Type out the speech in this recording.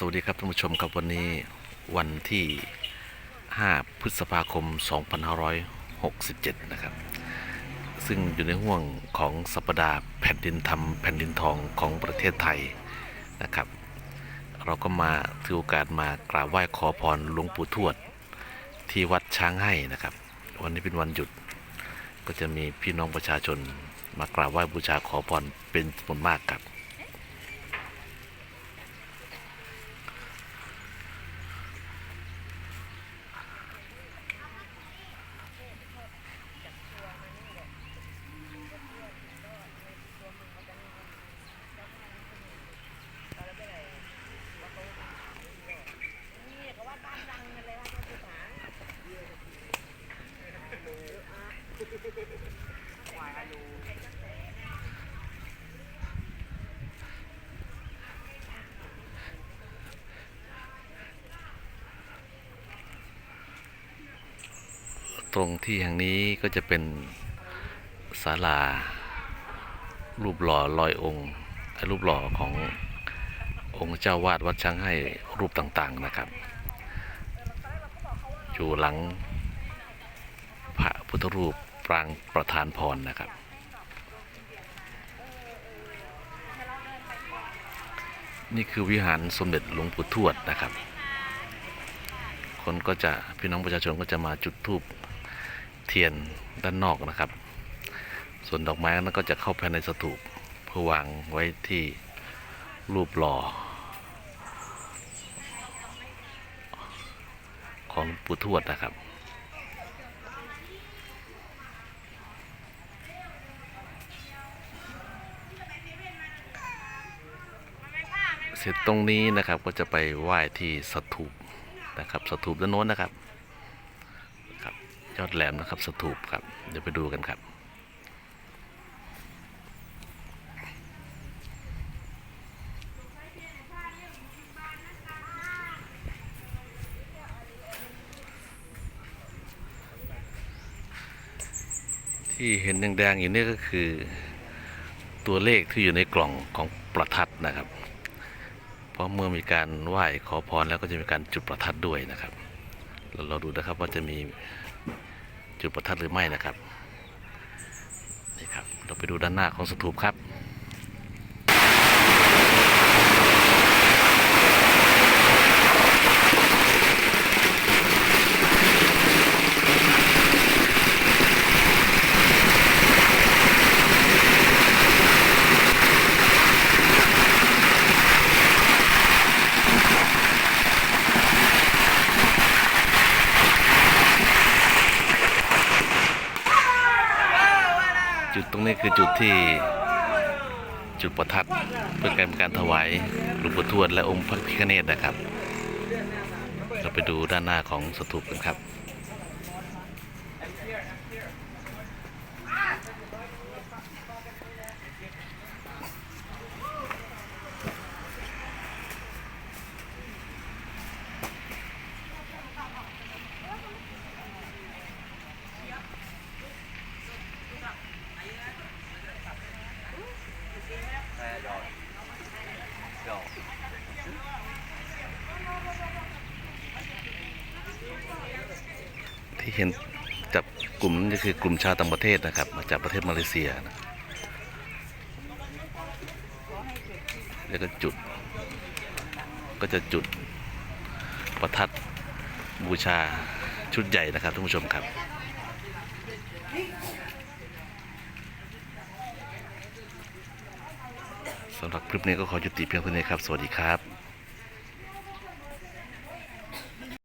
สวัสดีครับท่านผู้ชมครับวันนี้วันที่ 5 พฤษภาคม 2567 นะครับ ซึ่งอยู่ในห่วงของสัปดาห์แผ่นดินธรรมแผ่นดินทองของประเทศไทยนะครับ เราก็มาถือโอกาสมากราบไหว้ขอพรหลวงปู่ทวด ที่วัดช้างให้นะครับ วันนี้เป็นวันหยุดก็จะมีพี่น้องประชาชนมากราบไหว้บูชาขอพรเป็นจำนวนมากครับ ตรงที่แห่งนี้ก็จะเป็นศาลา รูปหล่อลอยองค์รูปหล่อขององค์เจ้าวาดวัดช้างให้รูปต่างๆนะครับ อยู่หลังพระพุทธรูปปรางประธานพรนะครับนี่คือวิหารสมเด็จหลวงปู่ทวดนะครับ คนก็จะพี่น้องประชาชนก็จะมาจุดธูป เทียนด้านนอกนะครับ ส่วนดอกไม้นั้นก็จะเข้าภายในสถูปเพื่อวางไว้ที่รูปหล่อ ของปู่ทวดนะครับเสร็จตรงนี้นะครับก็จะไปไหว้ที่สถูปนะครับสถูปด้านโน้นนะครับ ยอดแหลมนะครับสถูปครับ เดี๋ยวไปดูกันครับที่เห็นแดงๆอยู่นี่ก็คือตัวเลขที่อยู่ในกล่องของประทัดนะครับ เพราะเมื่อมีการไหว้ขอพรแล้วก็จะมีการจุดประทัดด้วยนะครับ เราเราดูนะครับว่าจะมี จุดประทัดหรือไม่นะครับนี่ครับเราไปดูด้านหน้าของสถูปครับ จุดตรงนี้คือจุดที่จุดประทัดเพื่อการการถวายหลวงปู่ทวดและองค์พระพิฆเนศนะครับ เราไปดูด้านหน้าของสถูปกันครับ ที่เห็นจับกลุ่มนี่คือกลุ่มชาวต่างประเทศนะครับ มาจากประเทศมาเลเซียนะแล้วก็จุด ก็จะจุดประทัดบูชาชุดใหญ่นะครับท่านผู้ชมครับ สำหรับคลิปนี้ก็ขอยุติเพียงเท่านี้ครับ สวัสดีครับ